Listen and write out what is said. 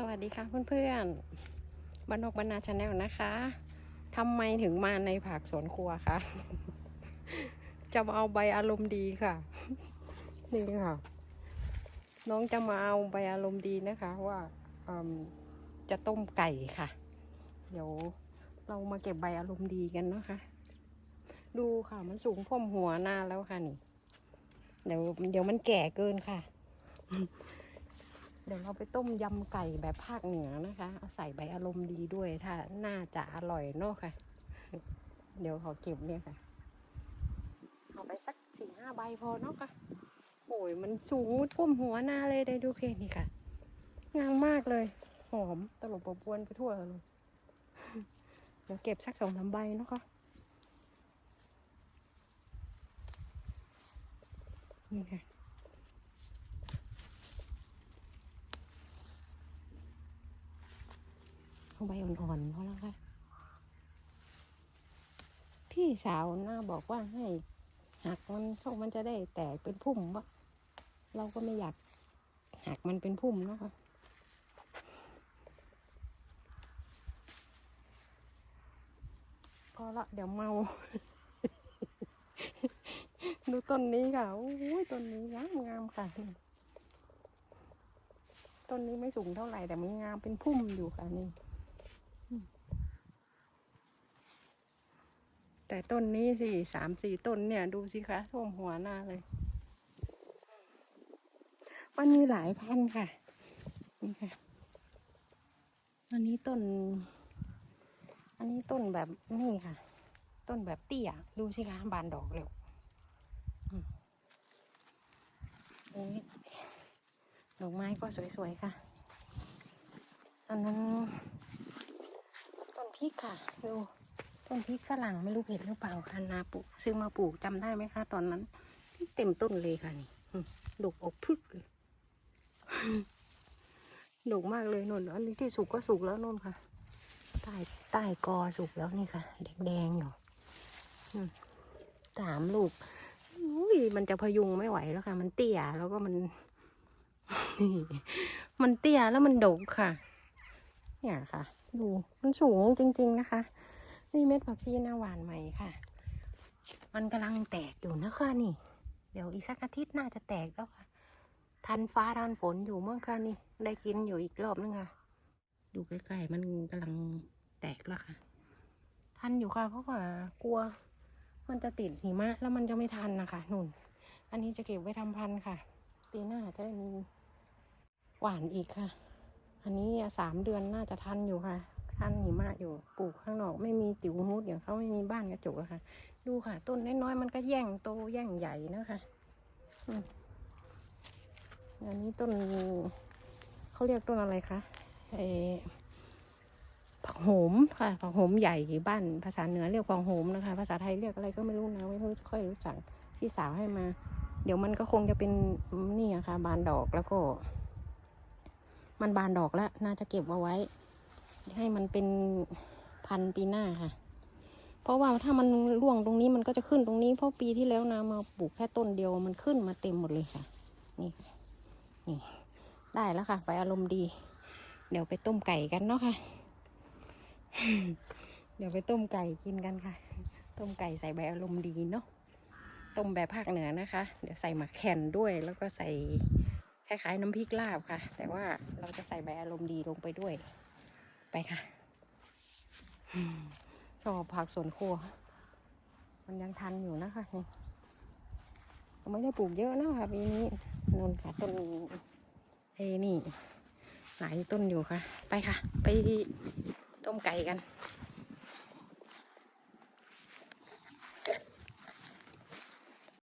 สวัสดีค่ะเพื่อนๆบรรกบรรณาชาแนลนะคะทำไมถึงมาในผักสวนครัวคะ จะมาเอาใบอารมณ์ดีค่ะ นี่ค่ะ น้องจะมาเอาใบอารมณ์ดีนะคะ ว่าจะต้มไก่ค่ะ เดี๋ยวเรามาเก็บใบอารมณ์ดีกันนะคะ ดูค่ะมันสูงพ่มหัวหน้าแล้วค่ะนี่ เดี๋ยวเดี๋ยวมันแก่เกินค่ะ เดี๋ยวเราไปต้มยำไก่แบบภาคเหนือนะคะ เอาใส่ใบอารมณ์ดีด้วยถ้าน่าจะอร่อยเนอะค่ะ เดี๋ยวขอเก็บเนี่ยค่ะ เอาไปสักสี่ห้าใบพอเนาะค่ะ โอ้ยมันสูงท่วมหัวหน้าเลยได้ดูเคนี่ค่ะ งามมากเลย หอมตลบอบอวนไปทั่วเลยเดี๋ยวเก็บสักสองสามใบเนาะค่ะ นี่ค่ะ เอาใบอ่อนๆเพราะแล้วค่ะ พี่สาวน้าบอกว่าให้หักมันเข้ามันจะได้แตกเป็นพุ่มวะเราก็ไม่อยากหักมันเป็นพุ่มเนาะค่ะพอละเดี๋ยวเมา ดูต้นนี้ค่ะ โอ้ยต้นนี้งามงามๆค่ะ ต้นนี้ไม่สูงเท่าไหร่แต่มันงามเป็นพุ่มอยู่ค่ะนี่ แต่ต้นนี้สิสามสี่ต้นเนี่ย ดูสิคะท่วมหัวหน้าเลย มันมีหลายพันค่ะ นี่ค่ะ อันนี้ต้น อันนี้ต้นแบบนี่ค่ะ ต้นแบบเตี้ย ดูสิคะบานดอกเร็วอืมนี่ดอกไม้ก็สวยๆค่ะ อันนั้น พริกค่ะดูต้นพริกฝรั่งไม่รู้เผ็ดหรือเปล่าค่ะนาปลูกซื้อมาปลูกจำได้ไหมคะตอนนั้นเต็มต้นเลยค่ะนี่ดกอกพึกเลยดกมากเลยนนอันนี้ที่สุกก็สุกแล้วนนค่ะใต้ใต้กอสุกแล้วนี่ค่ะแดงๆอยู่สามลูกอุ้ยมันจะพยุงไม่ไหวแล้วค่ะ มันเตี้ยแล้วก็มัน มันเตี้ยแล้วมันดกค่ะ เนี่ยค่ะ ดูมันสูงจริง ๆ นะคะ นี่เม็ดผักชีหน้าหวานใหม่ค่ะ มันกำลังแตกอยู่นะคะนี่ เดี๋ยวอีกสักอาทิตย์น่าจะแตกแล้วค่ะ ทันฟ้าทันฝนอยู่เมื่อคืนนี่ ได้กินอยู่อีกรอบนึงค่ะ ดูใกล้ๆมันกำลังแตกแล้วค่ะ ทันอยู่ค่ะเพราะว่ากลัว มันจะติดหิมะแล้วมันจะไม่ทันนะคะนุ่น อันนี้จะเก็บไว้ทำพันธุ์ค่ะ ปีหน้าจะได้มีหวานอีกค่ะ อันนี้สามเดือนน่าจะทันอยู่ค่ะ ทันหิมะอยู่ ปลูกข้างนอก ไม่มีติ๋วฮูดอย่างเขาไม่มีบ้านกระจกอะค่ะ ดูค่ะ ต้นน้อยๆมันก็แย่งโตแย่งใหญ่นะคะอันนี้ต้นเขาเรียกต้นอะไรคะเออผักโหมค่ะผักโหมใหญ่บ้านภาษาเหนือเรียกผักโหมนะคะ ภาษาไทยเรียกอะไรก็ไม่รู้นะไม่รู้ค่อยรู้จักพี่สาวให้มา เดี๋ยวมันก็คงจะเป็นนี่อะค่ะ บานดอกแล้วก็ มันบานดอกแล้ว น่าจะเก็บเอาไว้ ให้มันเป็นพันปีหน้าค่ะ เพราะว่าถ้ามันร่วงตรงนี้มันก็จะขึ้นตรงนี้ เพราะปีที่แล้วนามาปลูกแค่ต้นเดียวมันขึ้นมาเต็มหมดเลยค่ะ นี่ค่ะ นี่ ได้แล้วค่ะ ไปอารมณ์ดี เดี๋ยวไปต้มไก่กันเนาะค่ะ เดี๋ยวไปต้มไก่กินกันค่ะ ต้มไก่ใส่ใบอารมณ์ดีเนาะ ต้มแบบภาคเหนือนะคะ เดี๋ยวใส่หมักแคนด้วยแล้วก็ใส่ คล้ายๆน้ำพริกลาบค่ะ แต่ว่าเราจะใส่ใบอารมณ์ดีลงไปด้วย ไปค่ะชอบผักสวนครัว มันยังทันอยู่นะคะไม่ได้ปลูกเยอะนะคะปีนี้นนค่ะต้นเอ้นี่ หลายต้นอยู่ค่ะ ไปค่ะ ไปต้มไก่กัน